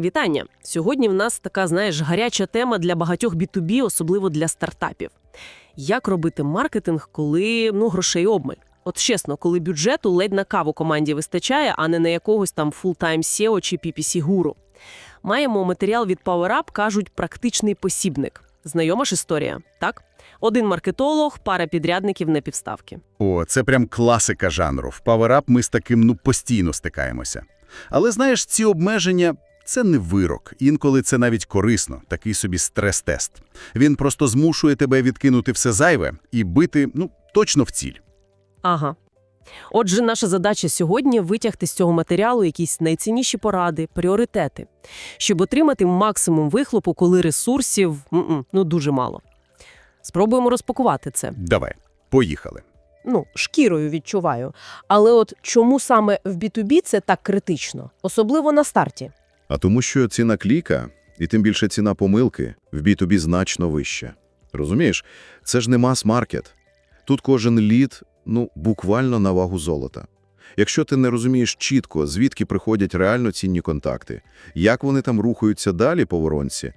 Вітання! Сьогодні в нас така, знаєш, гаряча тема для багатьох B2B, особливо для стартапів. Як робити маркетинг, коли ну, грошей обмаль? От чесно, коли бюджету ледь на каву команді вистачає, а не на якогось там full-time SEO чи PPC-гуру. Маємо матеріал від PowerUp, кажуть, практичний посібник. Знайома ж історія, так? Один маркетолог, пара підрядників на півставки. О, це прям класика жанру. В PowerUp ми з таким ну постійно стикаємося. Але знаєш, ці обмеження – це не вирок. Інколи це навіть корисно, такий собі стрес-тест. Він просто змушує тебе відкинути все зайве і бити, ну, точно в ціль. Ага. Отже, наша задача сьогодні – витягти з цього матеріалу якісь найцінніші поради, пріоритети, щоб отримати максимум вихлопу, коли ресурсів ну, дуже мало. Спробуємо розпакувати це. Давай, поїхали. Ну, шкірою відчуваю. Але от чому саме в B2B це так критично? Особливо на старті. А тому що ціна кліка, і тим більше ціна помилки, в B2B значно вища. Розумієш, це ж не мас-маркет. Тут кожен лід, ну, буквально на вагу золота. Якщо ти не розумієш чітко, звідки приходять реально цінні контакти, як вони там рухаються далі по воронці,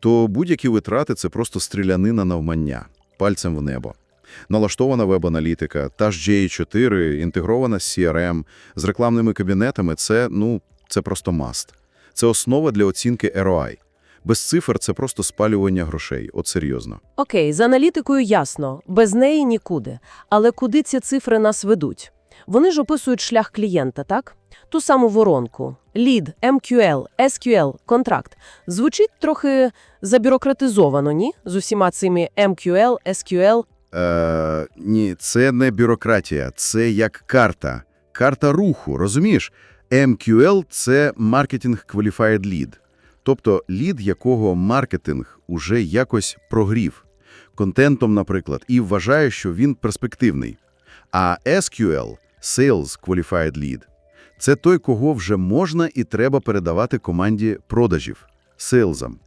то будь-які витрати – це просто стрілянина навмання, пальцем в небо. Налаштована веб-аналітика, та ж GA4, інтегрована з CRM, з рекламними кабінетами – це, ну, це просто маст. Це основа для оцінки ROI. Без цифр це просто спалювання грошей, от серйозно. Окей, з аналітикою ясно, без неї нікуди. Але куди ці цифри нас ведуть? Вони ж описують шлях клієнта, так? Ту саму воронку. Лід, MQL, SQL, контракт. Звучить трохи забюрократизовано, ні? З усіма цими MQL, SQL. Е, ні, це не бюрократія, це як карта. Карта руху, розумієш? MQL – це Marketing Qualified Lead. Тобто лід, якого маркетинг уже якось прогрів. Контентом, наприклад, і вважає, що він перспективний. А SQL – Sales Qualified Lead – це той, кого вже можна і треба передавати команді продажів – сейлзам.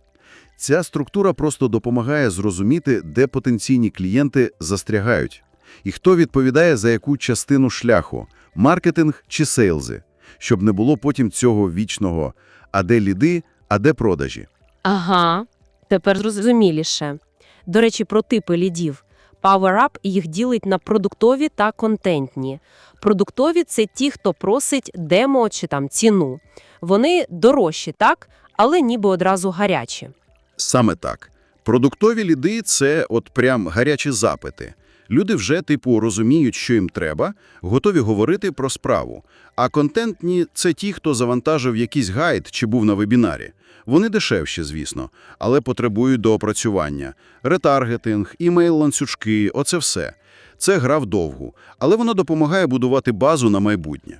Ця структура просто допомагає зрозуміти, де потенційні клієнти застрягають, і хто відповідає за яку частину шляху – маркетинг чи сейлзи, щоб не було потім цього вічного «а де ліди, а де продажі?». Ага, тепер зрозуміліше. До речі, про типи лідів. PowerUp їх ділить на продуктові та контентні. Продуктові – це ті, хто просить демо чи там ціну. Вони дорожчі, так, але ніби одразу гарячі. Саме так. Продуктові ліди – це от прям гарячі запити. Люди вже, типу, розуміють, що їм треба, готові говорити про справу. А контентні – це ті, хто завантажив якийсь гайд чи був на вебінарі. Вони дешевші, звісно, але потребують доопрацювання. Ретаргетинг, імейл-ланцюжки – оце все. Це гра вдовгу, але воно допомагає будувати базу на майбутнє.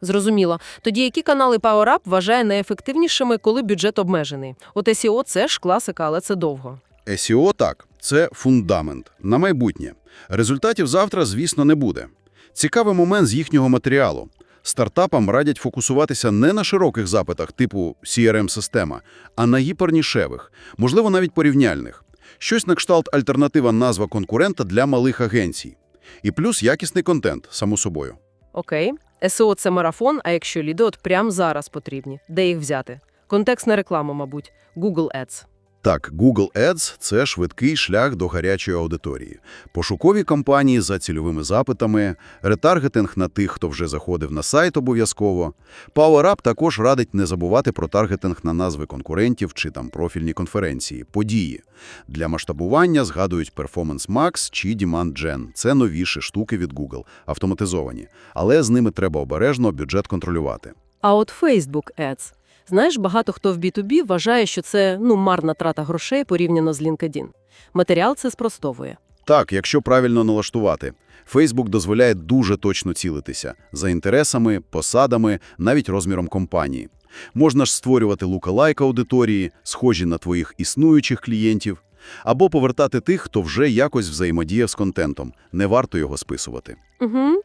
Зрозуміло. Тоді які канали PowerUp вважає найефективнішими, коли бюджет обмежений? От SEO – це ж класика, але це довго. SEO – так, це фундамент на майбутнє. Результатів завтра, звісно, не буде. Цікавий момент з їхнього матеріалу. Стартапам радять фокусуватися не на широких запитах типу CRM-система, а на гіпернішевих, можливо, навіть порівняльних. Щось на кшталт альтернатива назва конкурента для малих агенцій. І плюс якісний контент, само собою. Окей. SEO – це марафон, а якщо ліди прямо зараз потрібні? Де їх взяти? Контекстна реклама, мабуть. Google Ads. Так, Google Ads – це швидкий шлях до гарячої аудиторії. Пошукові кампанії за цільовими запитами, ретаргетинг на тих, хто вже заходив на сайт обов'язково. PowerUp також радить не забувати про таргетинг на назви конкурентів чи там профільні конференції, події. Для масштабування згадують Performance Max чи Demand Gen. Це новіші штуки від Google, автоматизовані. Але з ними треба обережно бюджет контролювати. А от Facebook Ads. Знаєш, багато хто в B2B вважає, що це ну, марна трата грошей порівняно з LinkedIn. Матеріал це спростовує. Так, якщо правильно налаштувати. Facebook дозволяє дуже точно цілитися за інтересами, посадами, навіть розміром компанії. Можна ж створювати лукалайк аудиторії, схожі на твоїх існуючих клієнтів, або повертати тих, хто вже якось взаємодіяв з контентом. Не варто його списувати. Угу.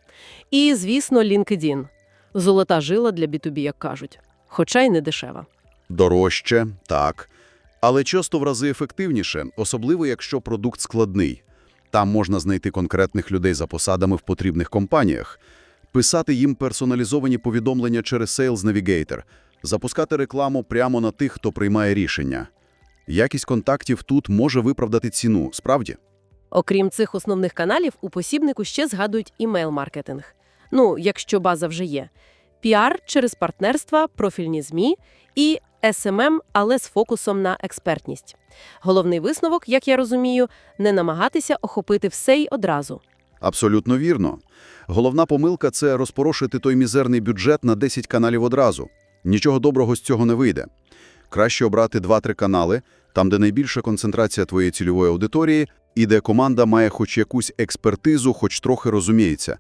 І, звісно, LinkedIn. Золота жила для B2B, як кажуть. Хоча й не дешева. Дорожче, так. Але часто в рази ефективніше, особливо якщо продукт складний. Там можна знайти конкретних людей за посадами в потрібних компаніях. Писати їм персоналізовані повідомлення через Sales Navigator Запускати рекламу прямо на тих, хто приймає рішення. Якість контактів тут може виправдати ціну, справді? Окрім цих основних каналів, у посібнику ще згадують імейл-маркетинг. Ну, якщо база вже є. Піар через партнерства, профільні ЗМІ і SMM, але з фокусом на експертність. Головний висновок, як я розумію, не намагатися охопити все й одразу. Абсолютно вірно. Головна помилка – це розпорошити той мізерний бюджет на 10 каналів одразу. Нічого доброго з цього не вийде. Краще обрати 2-3 канали, там, де найбільша концентрація твоєї цільової аудиторії і де команда має хоч якусь експертизу, хоч трохи розуміється.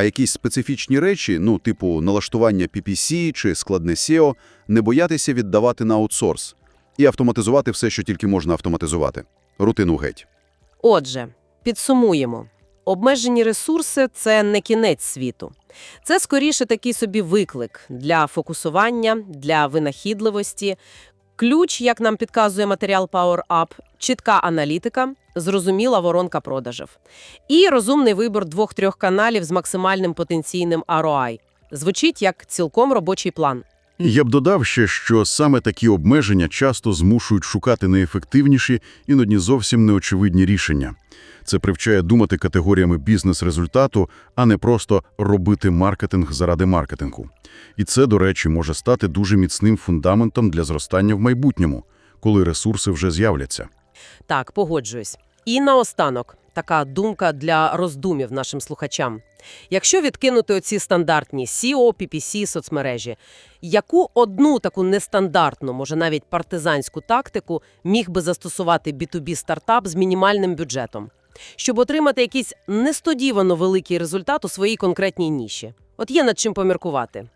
А якісь специфічні речі, ну, типу налаштування PPC чи складне SEO, не боятися віддавати на аутсорс. І автоматизувати все, що тільки можна автоматизувати. Рутину геть. Отже, підсумуємо. Обмежені ресурси – це не кінець світу. Це скоріше такий собі виклик для фокусування, для винахідливості. Ключ, як нам підказує матеріал Power Up, чітка аналітика, зрозуміла воронка продажів. І розумний вибір двох-трьох каналів з максимальним потенційним ROI. Звучить як цілком робочий план. Я б додав ще, що саме такі обмеження часто змушують шукати неефективніші, іноді зовсім неочевидні рішення. Це привчає думати категоріями бізнес-результату, а не просто робити маркетинг заради маркетингу. І це, до речі, може стати дуже міцним фундаментом для зростання в майбутньому, коли ресурси вже з'являться. Так, погоджуюсь. І наостанок, така думка для роздумів нашим слухачам. Якщо відкинути оці стандартні SEO, PPC, соцмережі, яку одну таку нестандартну, може навіть партизанську тактику міг би застосувати B2B стартап з мінімальним бюджетом, щоб отримати якийсь несподівано великий результат у своїй конкретній ніші? От є над чим поміркувати.